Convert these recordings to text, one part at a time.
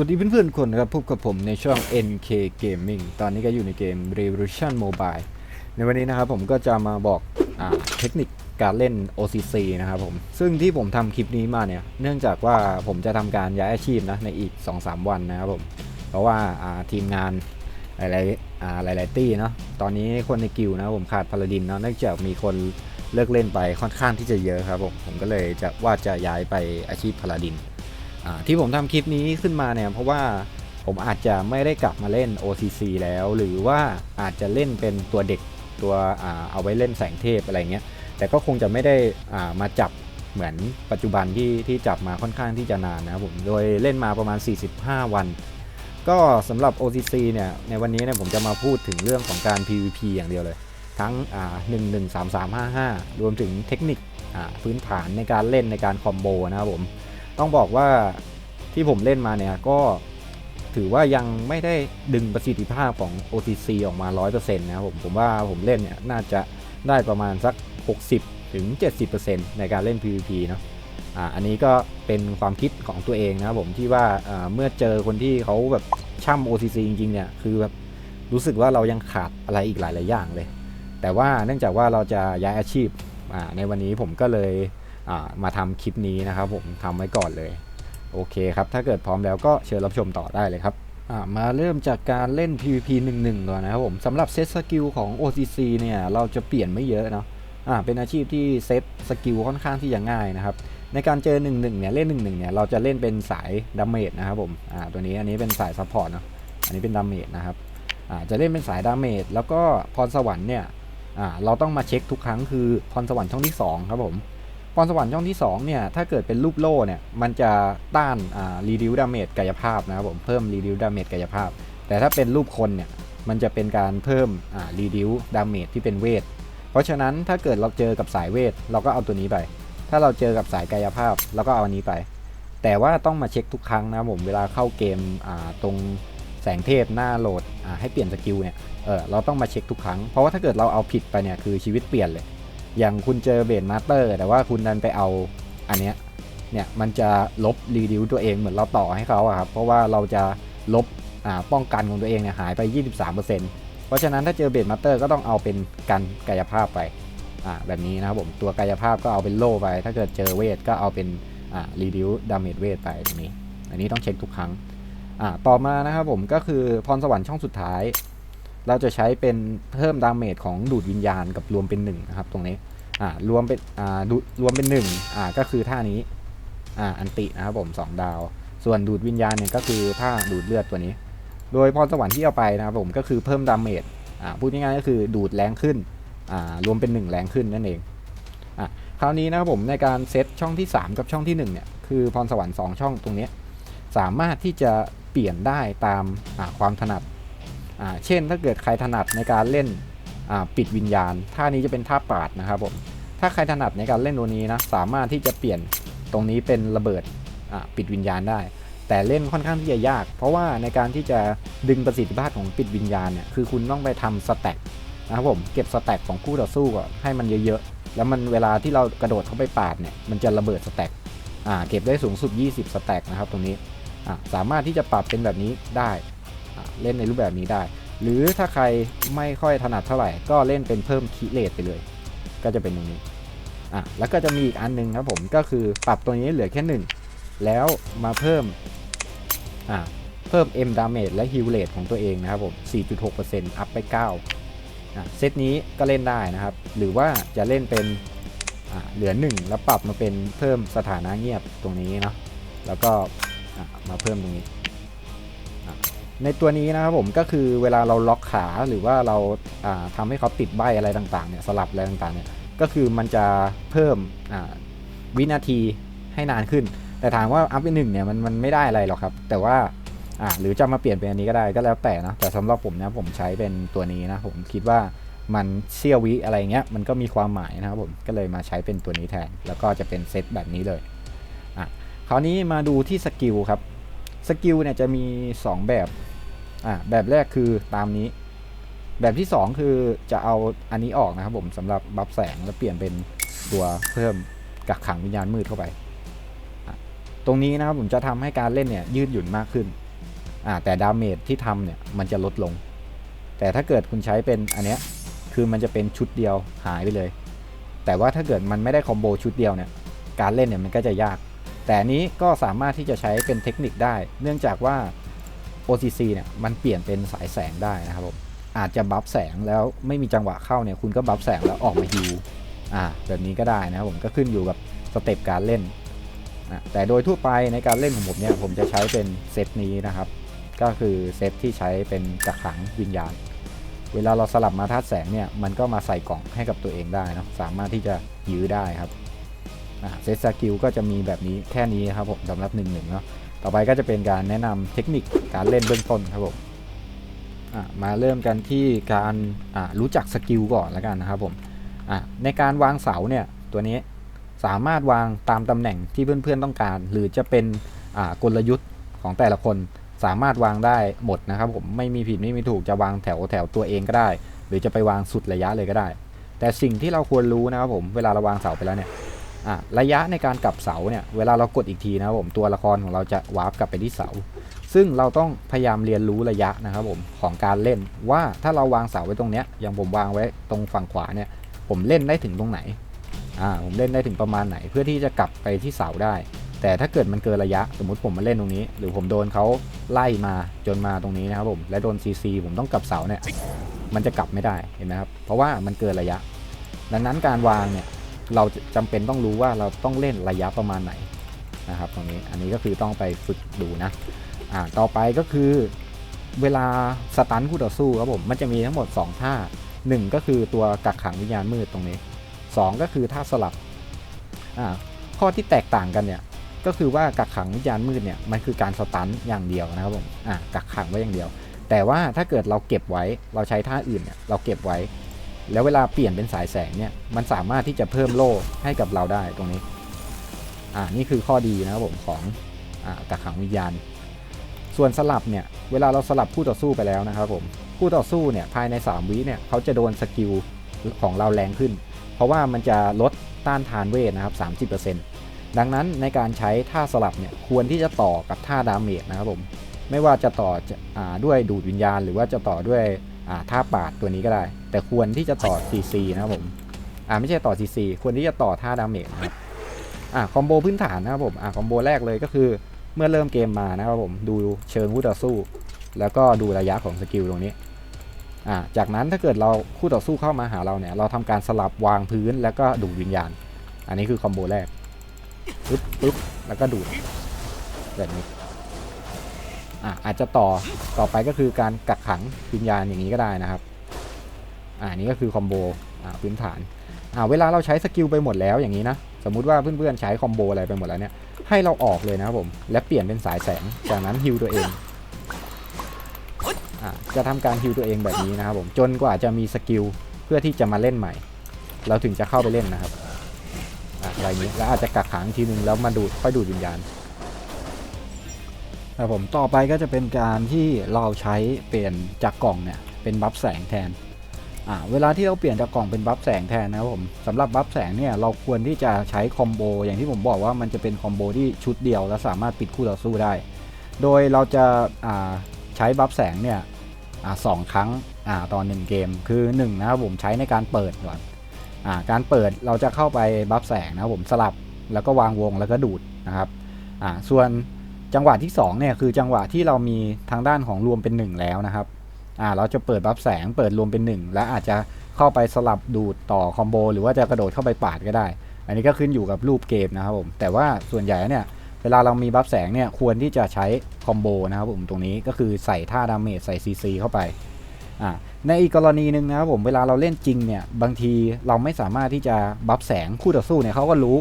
วัสดีเพื่อนๆคนนะครับพบกับผมในช่อง NK Gaming ตอนนี้ก็อยู่ในเกม Revolution Mobile ในวันนี้นะครับผมก็จะมาบอกอเทคนิคการเล่น OCC นะครับผม ซึ่งที่ผมทำคลิปนี้มาเนี่ย เนื่องจากว่าผมจะทำการย้ายอาชีพนะในอีก 2-3 วันนะครับผม เพราะว่าาทีมงานหลายๆหลายๆตี้เนาะ ตอนนี้คนในกิวนะผมขาดพาลาดินเนาะ เนื่องจากมีคนเลิกเล่นไปค่อนข้างที่จะเยอะครับผม ผมก็เลยจะว่าจะย้ายไปอาชีพพาลาดิน ที่ผมทำคลิปนี้ขึ้นมาเนี่ยเพราะว่าผมอาจจะไม่ได้กลับมาเล่น OCC แล้ว หรือว่าอาจจะเล่นเป็นตัวเด็กตัวอเอาไว้เล่นแสงเทพอะไรเงี้ยแต่ก็คงจะไม่ได้มาจับเหมือนปัจจุบันที่ที่จับมาค่อนข้างที่จะนานนะครับผมโดยเล่นมาประมาณ 45 วัน ก็สำหรับ OCC เนี่ยในวันนี้เนี่ยผมจะมาพูดถึงเรื่องของการ PVP อย่างเดียวเลย ทั้ง1 1 3 3 5 5 รวมถึงเทคนิคพื้นฐานในการเล่นในการคอมโบนะครับผม ต้องบอกว่าที่ผมเล่นมาเนี่ยก็ถือว่ายังไม่ได้ดึงประสิทธิภาพของ OTC ออกมา 100%นะครับผมผมว่าผมเล่นเนี่ยน่าจะได้ประมาณสัก 60ถึง70%ในการเล่น PVP เนาะอ่าอันนี้ก็เป็นความคิดของตัวเองนะครับผมที่ว่าเมื่อเจอคนที่เขาแบบช่ำ OTC จริงๆเนี่ยคือแบบรู้สึกว่าเรายังขาดอะไรอีกหลาย ๆ อย่างเลย แต่ว่าเนื่องจากว่าเราจะย้ายอาชีพอ่าในวันนี้ผมก็เลย มาทำคลิปนี้นะครับผมทำไว้ก่อนเลย โอเคครับ ถ้าเกิดพร้อมแล้วก็เชิญรับชมต่อได้เลยครับมาเริ่มจากการเล่น PVP 1-1 ก่อนนะครับผมสำหรับเซตสกิลของ OCC เนี่ยเราจะเปลี่ยนไม่เยอะเนาะอ่าเป็นอาชีพที่เซตสกิลค่อนข้างที่จะง่ายนะครับในการเจอ1-1เนี่ยเล่น1-1เนี่ยเราจะเล่นเป็นสายดาเมจนะครับผมอ่าตัวนี้อันนี้เป็นสายซัพพอร์ตเนาะอันนี้เป็นดาเมจนะครับอ่าจะเล่นเป็นสายดาเมจแล้วก็พรสวรรค์เนี่ยอ่าเราต้องมาเช็คทุกครั้งคือพรสวรรค์ช่องที่สองครับผม พรสวรรค์ช่องที่2เนี่ยถ้าเกิดเป็นรูปโล่เนี่ยมันจะต้านรีดิวดาเมจกายภาพนะครับผมเพิ่มรีดิวดาเมจกายภาพ แต่ถ้าเป็นรูปคนเนี่ยมันจะเป็นการเพิ่มรีดิวดาเมจที่เป็นเวท เพราะฉะนั้นถ้าเกิดเราเจอกับสายเวท เราก็เอาตัวนี้ไป ถ้าเราเจอกับสายกายภาพเราก็เอาอันนี้ไป แต่ว่าต้องมาเช็คทุกครั้งนะครับผมเวลาเข้าเกมตรงแสงเทพหน้าโหลดให้เปลี่ยนสกิลเนี่ยเออเราต้องมาเช็คทุกครั้งเพราะว่าถ้าเกิดเราเอาผิดไปเนี่ยคือชีวิตเปลี่ยนเลย อย่างคุณเจอเบนมาสเตอร์แต่ว่าคุณดันไปเอาอันเนี้ยเนี่ยมันจะลบรีดิวตัวเองเหมือนเราต่อให้เขาอะครับเพราะว่าเราจะลบป้องกันของตัวเองเนี่ยหายไป 23%เพราะฉะนั้นถ้าเจอเบนมาสเตอร์ก็ต้องเอาเป็นกันกายภาพไปแบบนี้นะครับผมตัวกายภาพก็เอาเป็นโล่ไป ถ้าเกิดเจอเวทก็เอาเป็นรีดิวดาเมจเวทไปตรงนี้ อันนี้ต้องเช็คทุกครั้งต่อมานะครับผมก็คือพรสวรรค์ช่องสุดท้าย เราจะใช้เป็นเพิ่มดาเมจของดูดวิญญาณกับรวมเป็นหนึ่งนะครับตรงนี้ อ่ารวมเป็นอ่ารวมเป็น1อ่าก็คือท่านี้อ่าอันตินะครับผม2ดาว ส่วนดูดวิญญาณเนี่ยก็คือท่าดูดเลือดตัวนี้ โดยพรสวรรค์ที่เอาไปนะครับผมก็คือเพิ่มดาเมจอ่าพูดง่ายๆก็คือดูดแรงขึ้นอ่ารวมเป็น 1 แรงขึ้นนั่นเองอะคราวนี้นะครับผมในการเซตช่องที่ 3 กับช่องที่1เนี่ยคือพรสวรรค์2ช่องตรงนี้สามารถที่จะเปลี่ยนได้ตามความถนัดอ่าเช่นถ้าเกิดใครถนัดในการเล่น ปิดวิญญาณ ท่านี้จะเป็นท่าปาดนะครับผม ถ้าใครถนัดในการเล่นตัวนี้นะ สามารถที่จะเปลี่ยนตรงนี้เป็นระเบิดปิดวิญญาณได้ แต่เล่นค่อนข้างที่จะยาก เพราะว่าในการที่จะดึงประสิทธิภาพของปิดวิญญาณเนี่ย คือคุณต้องไปทำสแต็กนะครับผม เก็บสแต็กของคู่ต่อสู้ให้มันเยอะๆ แล้วมันเวลาที่เรากระโดดเข้าไปปาดเนี่ย มันจะระเบิดสแต็กเก็บได้สูงสุด 20 สแต็กนะครับตรงนี้ สามารถที่จะปรับเป็นแบบนี้ได้ เล่นในรูปแบบนี้ได้ หรือถ้าใครไม่ค่อยถนัดเท่าไหร่ ก็เล่นเป็นเพิ่มคีเลตไปเลย ก็จะเป็นตรงนี้อะแล้วก็จะมีอีกอันหนึงครับผมก็คือปรับตัวนี้เหลือแค่1แล้วมาเพิ่มอะเพิ่ม M damage และ heal rate ของตัวเองนะครับผม 4.6%อัพไป 9อะเซตนี้ก็เล่นได้นะครับ หรือว่าจะเล่นเป็นอะเหลือ 1 แล้วปรับมาเป็นเพิ่มสถานะเงียบตรงนี้เนาะแล้วก็อะมาเพิ่มตรงนี้ ในตัวนี้นะครับผมก็คือเวลาเราล็อกขาหรือว่าเราาทำให้เขาติดใบอะไรต่างๆเนี่ยสลับอะไรต่างๆเนี่ยก็คือมันจะเพิ่มวินาทีให้นานขึ้น แต่ถามว่าอัพไปหนึ่งเนี่ยมันมันไม่ได้อะไรหรอกครับ แต่ว่าอ่าหรือจะมาเปลี่ยนเป็นอันนี้ก็ได้ก็แล้วแต่นะแต่สำหรับผมนะผมใช้เป็นตัวนี้นะผมคิดว่ามันเซี่ยววิอะไรเงี้ยมันก็มีความหมายนะครับผมก็เลยมาใช้เป็นตัวนี้แทน แล้วก็จะเป็นเซตแบบนี้เลยอะคราวนี้มาดูที่สกิลครับสกิลเนี่ยจะมี 2 แบบ อะแบบแรกคือตามนี้ แบบที่ 2 คือจะเอาอันนี้ออกนะครับผมสำหรับบัฟแสงแล้วเปลี่ยนเป็นตัวเพิ่มกักขังวิญญาณมืดเข้าไป ตรงนี้นะครับผมจะทำให้การเล่นเนี่ยยืดหยุ่นมากขึ้นอ่าแต่ดาเมจที่ทำเนี่ยมันจะลดลง แต่ถ้าเกิดคุณใช้เป็นอันเนี้ยคือมันจะเป็นชุดเดียวหายไปเลย แต่ว่าถ้าเกิดมันไม่ได้คอมโบชุดเดียวเนี่ยการเล่นเนี่ยมันก็จะยาก แต่นี้ก็สามารถที่จะใช้เป็นเทคนิคได้ เนื่องจากว่า OCC เนี่ยมันเปลี่ยนเป็นสายแสงได้นะครับผมอาจจะบัฟแสงแล้วไม่มีจังหวะเข้าเนี่ยคุณก็บัฟแสงแล้วออกมาฮิวอ่าแบบนี้ก็ได้นะครับผมก็ขึ้นอยู่กับสเต็ปการเล่นนะแต่โดยทั่วไปในการเล่นของผมเนี่ยผมจะใช้เป็นเซตนี้นะครับ ก็คือเซตที่ใช้เป็นกักขังวิญญาณ เวลาเราสลับมาธาตุแสงเนี่ยมันก็มาใส่กล่องให้กับตัวเองได้นะสามารถที่จะยื้อได้ครับเซตสกิลก็จะมีแบบนี้แค่นี้ครับผมสำหรับ1นึเนาะ ต่อไปก็จะเป็นการแนะนำเทคนิคการเล่นเบื้องต้นครับผมมาเริ่มกันที่การรู้จักสกิลก่อนแล้วกันนะครับผมในการวางเสาเนี่ยตัวนี้สามารถวางตามตำแหน่งที่เพื่อนๆต้องการ หรือจะเป็นกลยุทธ์ของแต่ละคนสามารถวางได้หมดนะครับผมไม่มีผิดไม่มีถูกจะวางแถวแถวตัวเองก็ได้ หรือจะไปวางสุดระยะเลยก็ได้ แต่สิ่งที่เราควรรู้นะครับผมเวลาเราวางเสาไปแล้วเนี่ย อะระยะในการกลับเสาเนี่ยเวลาเรากดอีกทีนะครับผมตัวละครของเราจะวาร์ปกลับไปที่เสา ซึ่งเราต้องพยายามเรียนรู้ระยะนะครับผมของการเล่นว่าถ้าเราวางเสาไว้ตรงเนี้ยอย่างผมวางไว้ตรงฝั่งขวาเนี่ยผมเล่นได้ถึงตรงไหนอ่าผมเล่นได้ถึงประมาณไหน เพื่อที่จะกลับไปที่เสาได้ แต่ถ้าเกิดมันเกินระยะสมมติผมมาเล่นตรงนี้ หรือผมโดนเขาไล่มาจนมาตรงนี้นะครับผมและโดน CC ผมต้องกลับเสาเนี่ยมันจะกลับไม่ได้เห็นไหมครับเพราะว่ามันเกินระยะ ดังนั้นการวางเนี่ย เราจำเป็นต้องรู้ว่าเราต้องเล่นระยะประมาณไหนนะครับตรงนี้อันนี้ก็คือต้องไปฝึกดูนะอ่าต่อไปก็คือเวลาสตันคู่ต่อสู้ครับผมมันจะมีทั้งหมด 2 ท่า 1 ก็คือตัวกักขังวิญญาณมืดตรงนี้ 2 ก็คือท่าสลับอ่าข้อที่แตกต่างกันเนี่ยก็คือว่ากักขังวิญญาณมืดเนี่ยมันคือการสตันอย่างเดียวนะครับผมอะกักขังไว้อย่างเดียว แต่ว่าถ้าเกิดเราเก็บไว้เราใช้ท่าอื่นเนี่ยเราเก็บไว้ แล้วเวลาเปลี่ยนเป็นสายแสงเนี่ย มันสามารถที่จะเพิ่มโล่ให้กับเราได้ตรงนี้ อ่า นี่คือข้อดีนะครับผมของอ่ากักขังวิญญาณ ส่วนสลับเนี่ย เวลาเราสลับคู่ต่อสู้ไปแล้วนะครับผม คู่ต่อสู้เนี่ยภายใน 3 วิเนี่ยเขาจะโดนสกิลของเราแรงขึ้น เพราะว่ามันจะลดต้านทานเวทนะครับ 30%ดังนั้นในการใช้ท่าสลับเนี่ยควรที่จะต่อกับท่าดาเมจนะครับผม ไม่ว่าจะต่ออาด้วยดูดวิญญาณ หรือว่าจะต่อด้วย ท่าปาดตัวนี้ก็ได้ แต่ควรที่จะต่อ CC นะครับผมอ่าไม่ใช่ต่อ CC ควรที่จะต่อท่าดาเมจนะครับอ่าคอมโบพื้นฐานนะครับผมอ่าคอมโบแรกเลยก็คือเมื่อเริ่มเกมมานะครับผมดูเชิงคู่ต่อสู้ แล้วก็ดูระยะของสกิลตรงนี้อ่าจากนั้นถ้าเกิดเราคู่ต่อสู้เข้ามาหาเราเนี่ยเราทำการสลับวางพื้นแล้วก็ดูดวิญญาณ อันนี้คือคอมโบแรกปึ๊บปึ๊บแล้วก็ดูดแบบนี้ อะอาจจะต่อต่อไปก็คือการกักขังวิญญาณอย่างนี้ก็ได้นะครับอ่านี่ก็คือคอมโบอ่าพื้นฐานอ่าเวลาเราใช้สกิลไปหมดแล้วอย่างนี้นะสมมุติว่าเพื่อนๆใช้คอมโบอะไรไปหมดแล้วเนี่ยให้เราออกเลยนะครับผมและเปลี่ยนเป็นสายแสงจากนั้นฮิวตัวเองอ่าจะทำการฮิวตัวเองแบบนี้นะครับผมจนกว่าจะมีสกิลเพื่อที่จะมาเล่นใหม่ เราถึงจะเข้าไปเล่นนะครับอะไรนี้แล้วอาจจะกักขังทีนึงแล้วมาดูดค่อยดูดวิญญาณ ครับผมต่อไปก็จะเป็นการที่เราใช้เปลี่ยนจากกล่องเนี่ยเป็นบัฟแสงแทนอ่าเวลาที่เราเปลี่ยนจากกล่องเป็นบัฟแสงแทนนะครับผมสำหรับบัฟแสงเนี่ยเราควรที่จะใช้คอมโบอย่างที่ผมบอกว่ามันจะเป็นคอมโบที่ชุดเดียว และสามารถปิดคู่ต่อสู้ได้ โดยเราจะอ่าใช้บัฟแสงเนี่ยอ่าสองครั้งอ่าตอนหนึ่งเกมคือหนึ่งนะครับผมใช้ในการเปิดก่อนอ่าการเปิดเราจะเข้าไปบัฟแสงนะครับผมสลับแล้วก็วางวงแล้วก็ดูดนะครับอ่าส่วน จังหวะที่2เนี่ยคือจังหวะที่เรามีทางด้านของรวมเป็น 1 แล้วนะครับอ่าเราจะเปิดบัฟแสงเปิดรวมเป็น 1 และอาจจะเข้าไปสลับดูดต่อคอมโบหรือว่าจะกระโดดเข้าไปปาดก็ได้ อันนี้ก็ขึ้นอยู่กับรูปเกมนะครับผมแต่ว่าส่วนใหญ่เนี่ยเวลาเรามีบัฟแสงเนี่ยควรที่จะใช้คอมโบนะครับผมตรงนี้ก็คือใส่ท่าดาเมจใส่ CC เข้าไปอ่าในอีกกรณีหนึ่งนะครับผมเวลาเราเล่นจริงเนี่ยบางทีเราไม่สามารถที่จะบัฟแสงคู่ต่อสู้เนี่ยเขาก็รู้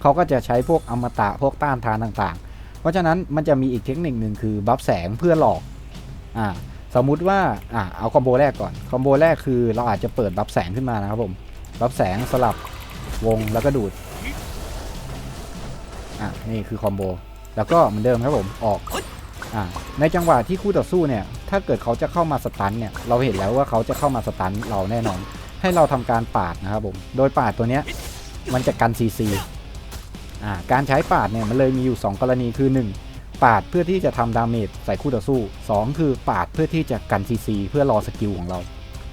เขาก็จะใช้พวกอมตะพวกต้านทานต่างๆ เพราะฉะนั้นมันจะมีอีกเทคนิคหนึ่งคือบัฟแสงเพื่อหลอกอ่าสมมุติว่าอ่าเอาคอมโบแรกก่อนคอมโบแรกคือเราอาจจะเปิดบัฟแสงขึ้นมานะครับผมบัฟแสงสลับวงแล้วก็ดูดอ่านี่คือคอมโบแล้วก็เหมือนเดิมครับผมออกอ่าในจังหวะที่คู่ต่อสู้เนี่ย ถ้าเกิดเขาจะเข้ามาสตันเนี่ยเราเห็นแล้วว่าเขาจะเข้ามาสตันเราแน่นอน ให้เราทำการปาดนะครับผมโดยปาดตัวเนี้ยมันจะกัน CC อ่า การใช้ปาดเนี่ยมันเลยมีอยู่ 2 กรณีคือ 1 ปาดเพื่อที่จะทำดาเมจใส่คู่ต่อสู้ 2 คือปาดเพื่อที่จะกันซีซีเพื่อรอสกิลของเรา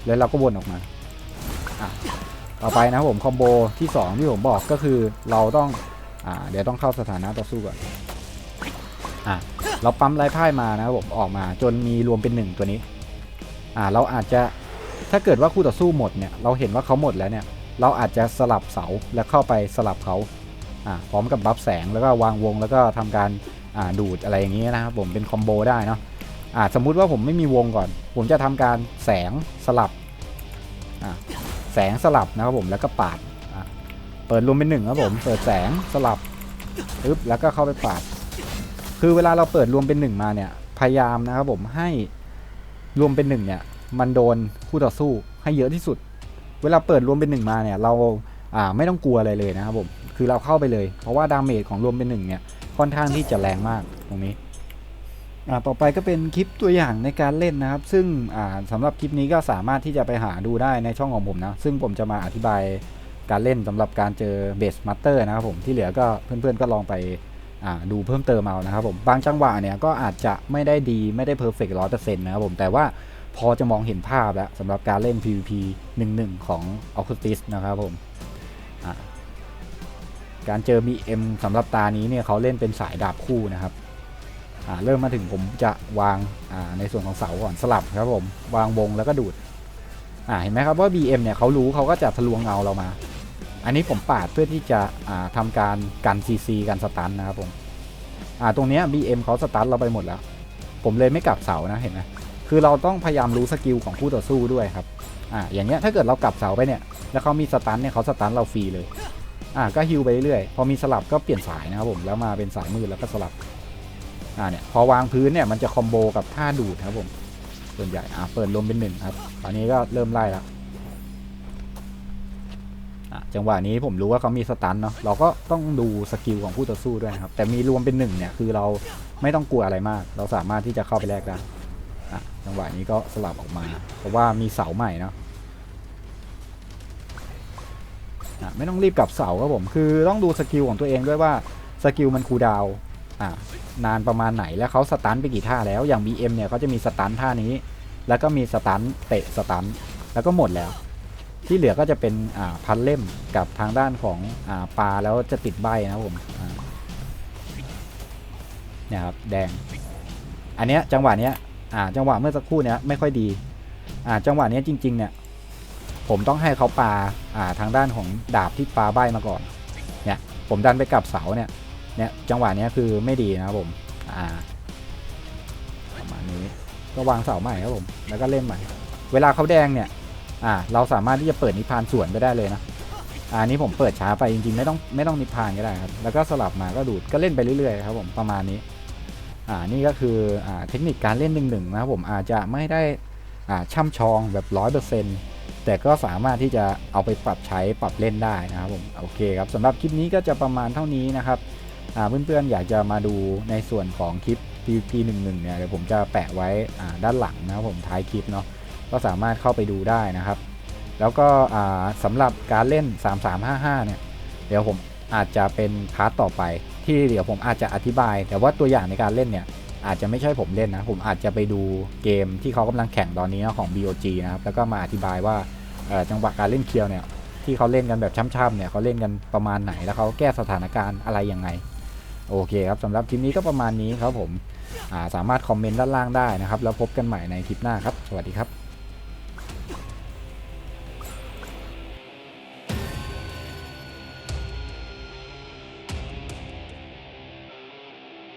แล้วเราก็วนออกมาต่อไปนะผมคอมโบที่ 2 ที่ผมบอกก็คือเราต้องอเดี๋ยวต้องเข้าสถานะต่อสู้ก่อนอเราปั๊มไร้พ่ายมานะครับผมออกมาจนมีรวมเป็น 1 ตัวนี้เราอาจจะถ้าเกิดว่าคู่ต่อสู้หมดเนี่ยเราเห็นว่าเขาหมดแล้วเนี่ยเราอาจจะสลับเสาแล้วเข้าไปสลับเขา พร้อมกับบัฟแสงแล้วก็วางวงแล้วก็ทำการดูดอะไรอย่างนี้นะครับผมเป็นคอมโบได้เนาะสมมุติว่าผมไม่มีวงก่อน ผมจะทำการแสงสลับแสงสลับนะครับผมแล้วก็ปาดเปิดรวมเป็นหนึ่งครับผมเปิดแสงสลับปึ๊บแล้วก็เข้าไปปาด คือเวลาเราเปิดรวมเป็นหนึ่งมาเนี่ยพยายามนะครับผมให้รวมเป็นหนึ่งเนี่ยมันโดนคู่ต่อสู้ให้เยอะที่สุด เวลาเปิดรวมเป็นหนึ่งมาเนี่ยเราอ่าไม่ต้องกลัวอะไรเลยนะครับผม คือเราเข้าไปเลย เพราะว่าดาเมจของรวมเป็นหนึ่งเนี่ยค่อนข้างที่จะแรงมากตรงนี้อ่าต่อไปก็เป็นคลิปตัวอย่างในการเล่นนะครับ ซึ่งอ่าสำหรับคลิปนี้ก็สามารถที่จะไปหาดูได้ในช่องของผมนะ ซึ่งผมจะมาอธิบายการเล่นสำหรับการเจอเบสมาสเตอร์นะครับผมที่เหลือก็เพื่อนๆก็ลองไปอ่าดูเพิ่มเติมเอานะครับผมบางจังหวะเนี่ยก็อาจจะไม่ได้ดีไม่ได้เพอร์เฟกต์ร้อยเปอร์เซ็นต์นะครับผมแต่ว่าพอจะมองเห็นภาพแล้วสำหรับการเล่น PVP 1-1 ของ o c u l t i s นะครับผมอะ การเจอ BM สำหรับตานี้เนี่ยเขาเล่นเป็นสายดาบคู่นะครับเริ่มมาถึงผมจะวางาในส่วนของเสาก่อนสลับครับผมวางวงแล้วก็ดูดเห็นไหมครับว่า BM เนี่ยเขารู้เขาก็จะทะลวงเงาเรามา อันนี้ผมปาดเพื่อที่จะอ่าทำการกัน CC กันสตันนะครับผมตรงนี้ BM เขาสตันเราไปหมดแล้ว ผมเลยไม่กลับเสานะเห็นไหมคือเราต้องพยายามรู้สกิลของคู่ต่อสู้ด้วยครับออย่างเงี้ยถ้าเกิดเรากลับเสาไปเนี่ยแล้วเขามีสตันเนี่ยเขาสตันเราฟรีเลย อ่าก็ฮิวไปเรื่อยๆ พอมีสลับก็เปลี่ยนสายนะครับผมแล้วมาเป็นสายมืดแล้วก็สลับอ่าเนี่ยพอวางพื้นเนี่ยมันจะคอมโบกับท่าดูดครับผมส่วนใหญ่อ่าเปิดลมเป็นหนึ่งครับตอนนี้ก็เริ่มไล่แล้วอะจังหวะนี้ผมรู้ว่าเขามีสตันเนาะเราก็ต้องดูสกิลของคู่ต่อสู้ด้วยครับ แต่มีรวมเป็นหนึ่งเนี่ยคือเราไม่ต้องกลัวอะไรมาก เราสามารถที่จะเข้าไปแลกได้อะจังหวะนี้ก็สลับออกมา เพราะว่ามีเสาใหม่เนาะ อะไม่ต้องรีบกลับเสาครับผมคือต้องดูสกิลของตัวเองด้วยว่าสกิลมันคูดาวน์อะนานประมาณไหนแล้วเขาสตันไปกี่ท่าแล้วอย่าง BM เนี่ยเขาจะมีสตันท่านี้ แล้วก็มีสตันเตะสตันแล้วก็หมดแล้ว ที่เหลือก็จะเป็นอ่าพันเล่มกับทางด้านของอ่าปลาแล้วจะติดใบนะครับผมเนี่ยครับแดง อันเนี้ยจังหวะเนี้ยอ่าจังหวะเมื่อสักครู่เนี้ยไม่ค่อยดีอ่าจังหวะเนี้ยจริงๆเนี่ย ผมต้องให้เขาปาอ่าทางด้านของดาบที่ปาใบมาก่อน เนี่ย ผมดันไปกลับเสาเนี่ย เนี่ยจังหวะเนี้ยคือไม่ดีนะครับผม อ่าประมาณนี้ ก็วางเสาใหม่ครับผม แล้วก็เล่นใหม่ เวลาเขาแดงเนี่ย อ่า เราสามารถที่จะเปิดนิพานสวนไปได้เลยนะอ่าอันนี้ผมเปิดช้าไปจริงๆ ไม่ต้องไม่ต้องนิพานก็ได้ครับ แล้วก็สลับมาก็ดูด ก็เล่นไปเรื่อยๆครับผมประมาณนี้ อ่า นี่ก็คืออ่าเทคนิคการเล่นหนึ่งหนึ่งนะครับผมอาจจะไม่ได้อ่าช่ำชองแบบร้อยเปอร์เซ็นต์ แต่ก็สามารถที่จะเอาไปปรับใช้ปรับเล่นได้นะครับผมโอเคครับสำหรับคลิปนี้ก็จะประมาณเท่านี้นะครับอ่าเพื่อนๆอยากจะมาดูในส่วนของคลิป PVP 1 1เนี่ยเดี๋ยวผมจะแปะไว้ด้านหลังนะครับผมท้ายคลิปเนาะก็สามารถเข้าไปดูได้นะครับ แล้วก็สำหรับการเล่น 3355 เนี่ย เดี๋ยวผมอาจจะเป็นพาร์ทต่อไป ที่เดี๋ยวผมอาจจะอธิบาย แต่ว่าตัวอย่างในการเล่นเนี่ยอาจจะไม่ใช่ผมเล่นนะ ผมอาจจะไปดูเกมที่เขากำลังแข่งตอนนี้ของ BOG นะครับ แล้วก็มาอธิบายว่า จังหวะการเล่นเคียวเนี่ยที่เขาเล่นกันแบบช้ำๆเนี่ยเขาเล่นกันประมาณไหนแล้วเขาแก้สถานการณ์อะไรยังไงโอเคครับสำหรับคลิปนี้ก็ประมาณนี้ครับผมาสามารถคอมเมนต์ด้านล่างได้นะครับ แล้วพบกันใหม่ในคลิปหน้าครับ สวัสดีครับ